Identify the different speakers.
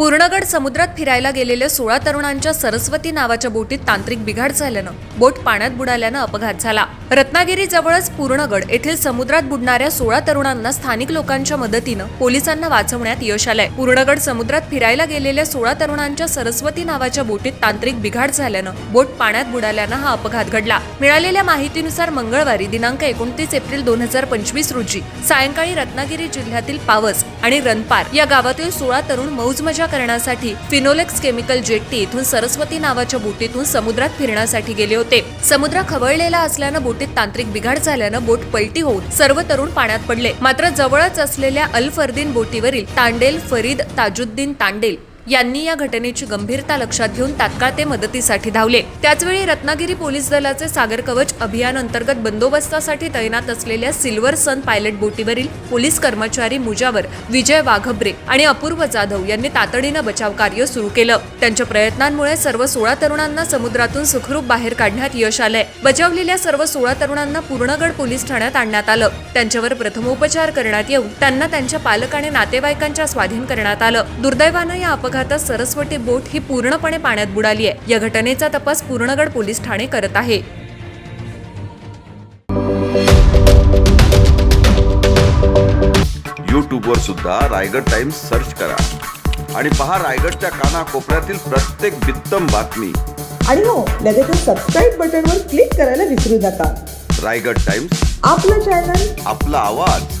Speaker 1: पूर्णगड समुद्रात फिरायला गेलेल्या सोळा तरुणांच्या सरस्वती नावाच्या बोटीत तांत्रिक बिघाड झाल्यानं बोट पाण्यात बुडाल्यानं अपघात झाला. रत्नागिरी जवळच पूर्णगड येथील समुद्रात बुडणाऱ्या सोळा तरुणांना स्थानिक लोकांच्या मदतीनं पोलिसांना वाचवण्यात यश आलंय. पूर्णगड समुद्रात फिरायला गेलेल्या सोळा तरुणांच्या सरस्वती नावाच्या बोटीत तांत्रिक बिघाड झाल्यानं बोट पाण्यात बुडाल्यानं हा अपघात घडला. मिळालेल्या माहितीनुसार मंगळवारी दिनांक एकोणतीस एप्रिल दोन हजार पंचवीस रोजी सायंकाळी रत्नागिरी जिल्ह्यातील पावस आणि रनपार या गावातील सोळा तरुण मौजमजा करण्यासाठी फिनोलेक्स केमिकल जेट्टी इथून सरस्वती नावाच्या बोटीतून समुद्रात फिरण्यासाठी गेले होते. समुद्र खवळलेला असल्यानं बोटीत तांत्रिक बिघाड झाल्यानं बोट पलटी होऊन सर्व तरुण पाण्यात पडले. मात्र जवळच असलेल्या अल फरदीन बोटीवरील तांडेल फरीद ताजुद्दीन तांडेल यांनी या घटनेची गंभीरता लक्षात घेऊन तात्काळ ते मदतीसाठी धावले. त्याचवेळी रत्नागिरी पोलीस दलाचे सागर कवच अभियान अंतर्गत बंदोबस्तासाठी तैनात असलेल्या सिल्वर सन पायलट बोटीवरील पोलीस कर्मचारी मुजावर विजय वाघब्रे आणि अपूर्व जाधव यांनी तातडीनं बचाव कार्य सुरू केलं. त्यांच्या प्रयत्नांमुळे सर्व सोळा तरुणांना समुद्रातून सुखरूप बाहेर काढण्यात यश आलंय. बचावलेल्या सर्व सोळा तरुणांना पूर्णगड पोलीस ठाण्यात आणण्यात आलं. त्यांच्यावर प्रथमोपचार करण्यात येऊन त्यांना त्यांच्या पालक आणि नातेवाईकांच्या स्वाधीन करण्यात आलं. दुर्दैवानं या अपघातात सरस्वती बोट ही पूर्णपणे पाण्यात बुडाली आहे. या घटनेचा तपास पूर्णगड पोलीस ठाणे करत आहे.
Speaker 2: यूट्यूबवर सुद्धा रायगड टाइम्स सर्च करा. आणि पहा रायगडच्या कानाकोपऱ्यातील प्रत्येक बित्तम बातमी.
Speaker 3: आणि हो लगेचच सबस्क्राईब बटनवर क्लिक करायला विसरू नका.
Speaker 2: रायगड टाइम्स.
Speaker 3: आपलं चॅनल
Speaker 2: आपला आवाज.